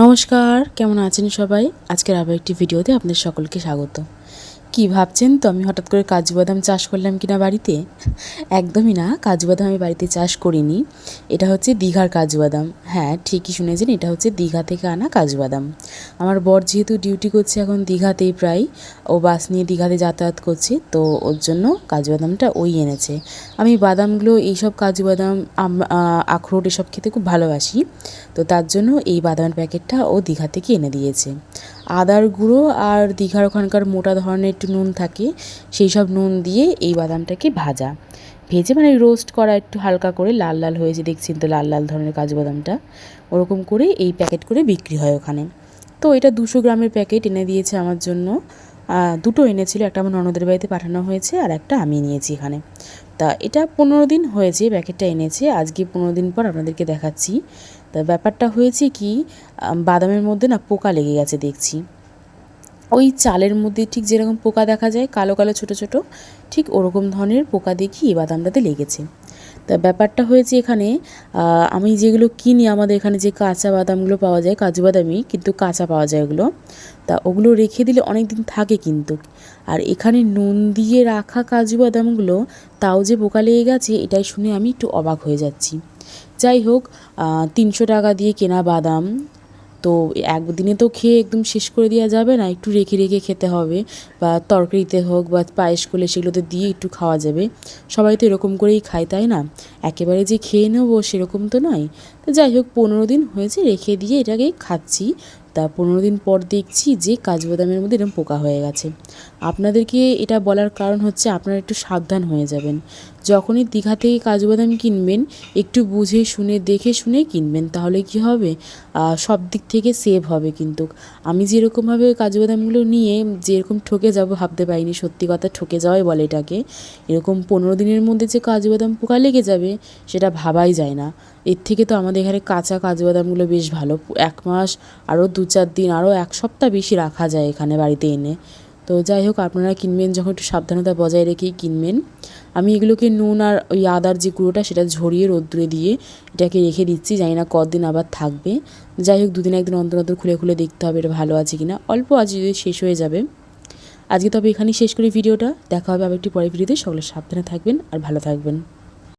নমস্কার কেমন আছেন সবাই? আজকের আবার একটি ভিডিওতে আপনাদের সকলকে স্বাগত। কি ভাবছেন তো? আমি হঠাৎ করে কাজু বাদাম চাষ করলাম কিনা বাড়িতে? একদমই না, কাজু বাদাম আমি বাড়িতে চাষ করিনি। এটা হচ্ছে দীঘার কাজু বাদাম। হ্যাঁ ঠিকই শুনেছেন, এটা হচ্ছে দীঘা থেকে আনা কাজু বাদাম। আমার বর যেহেতু ডিউটি করছে এখন দীঘাতেই প্রায়, ও বাস নিয়ে দীঘাতে যাতায়াত করছে, তো ওর জন্য কাজু বাদামটা ওই এনেছে। আমি বাদামগুলো, এইসব কাজু বাদাম আখরোট এসব খেতে খুব ভালোবাসি, তো তার জন্য এই বাদামের প্যাকেটটা ও দীঘা থেকে এনে দিয়েছে। আদার গুঁড়ো আর দীঘার ওখানকার মোটা ধরনের একটু নুন থাকে, সেই সব নুন দিয়ে এই বাদামটাকে ভাজা। ভেজে মানে রোস্ট করা একটু হালকা করে লাল লাল হয়েছে, দেখছেন তো লাল লাল ধরনের কাজু বাদামটা? ওরকম করে এই প্যাকেট করে বিক্রি হয় ওখানে। তো এটা দুশো গ্রামের প্যাকেট এনে দিয়েছে আমার জন্য। দুটো এনেছিল, একটা আমার ননদের বাড়িতে পাঠানো হয়েছে আর একটা আমি নিয়েছি এখানে। তা এটা পনেরো দিন হয়েছে প্যাকেটটা এনেছে। আজকে পনেরো দিন পর আপনাদেরকে দেখাচ্ছি। তা ব্যাপারটা হয়েছে কি বাদামের মধ্যে না পোকা লেগে গেছে দেখছি। ওই চালের মধ্যে ঠিক যেরকম পোকা দেখা যায়, কালো কালো ছোট ছোট, ঠিক ওরকম ধরনের পোকা দেখি এই বাদামটাতে লেগেছে। তা ব্যাপারটা হয়েছে এখানে আমি যেগুলো কিনি, আমাদের এখানে যে কাঁচা বাদামগুলো পাওয়া যায়, কাজু বাদামই কিন্তু কাঁচা পাওয়া যায় ওগুলো, তা ওগুলো রেখে দিলে অনেক দিন থাকে কিন্তু। আর এখানে নুন দিয়ে রাখা কাজু বাদামগুলো, তাও যে পোকা লেগে গেছে, এটাই শুনে আমি একটু অবাক হয়ে যাচ্ছি। যাই হোক তিনশো টাকা দিয়ে কেনা বাদাম। তো একদিনে তো খেয়ে একদম শেষ করে দেওয়া যাবে না, একটু রেখে রেখে খেতে হবে। বা তরকারিতে হোক বা পায়েস করলে সেগুলোতে দিয়ে একটু খাওয়া যাবে। সবাই তো এরকম করেই খায়, তাই না? একেবারে যে খেয়ে নেব সেরকম তো নয়। তো যাই হোক, পনেরো দিন হয়েছে, রেখে দিয়ে এটাকে খাচ্ছি। তা পনেরো দিন পর দেখছি যে কাজু বাদামের মধ্যে এরকম পোকা হয়ে গেছে। আপনাদেরকে এটা বলার কারণ হচ্ছে আপনারা একটু সাবধান হয়ে যাবেন। যখনই দীঘা থেকে কাজু বাদাম কিনবেন, একটু বুঝে শুনে, দেখে শুনে কিনবেন, তাহলে কি হবে? সব দিক থেকে সেভ হবে কিন্তু। আমি যেরকমভাবে কাজু বাদামগুলো নিয়ে যেরকম ঠকে যাব, ভাবতে পারিনি, সত্যি কথা ঠকে যাওয়াই বলে এটাকে। এরকম পনেরো দিনের মধ্যে যে কাজু বাদাম পোকা লেগে যাবে সেটা ভাবাই যায় না। এর থেকে তো আমাদের এখানে কাঁচা কাজু বাদামগুলো বেশ ভালো। এক মাস আরও দু চার দিন, আরও এক সপ্তাহ বেশি রাখা যায় এখানে বাড়িতে এনে। তো যাই হোক, আপনারা কিনবেন, যখন একটু সাবধানতা বজায় রেখেই কিনবেন। আমি এগুলোকে নুন আর ওই আদার যে গুঁড়োটা, সেটা ঝরিয়ে রোদ্দুরে দিয়ে এটাকে রেখে দিচ্ছি। জানি না কদিন আবার থাকবে। যাই হোক, দুদিন একদিন অন্তর অন্তর খুলে খুলে দেখতে হবে এটা ভালো আছে কিনা। অল্প আজ যদি শেষ হয়ে যাবে। আজকে তবে এখানেই শেষ করি ভিডিওটা। দেখা হবে আবার একটি পরের ভিডিওতে। সকলে সাবধানে থাকবেন আর ভালো থাকবেন।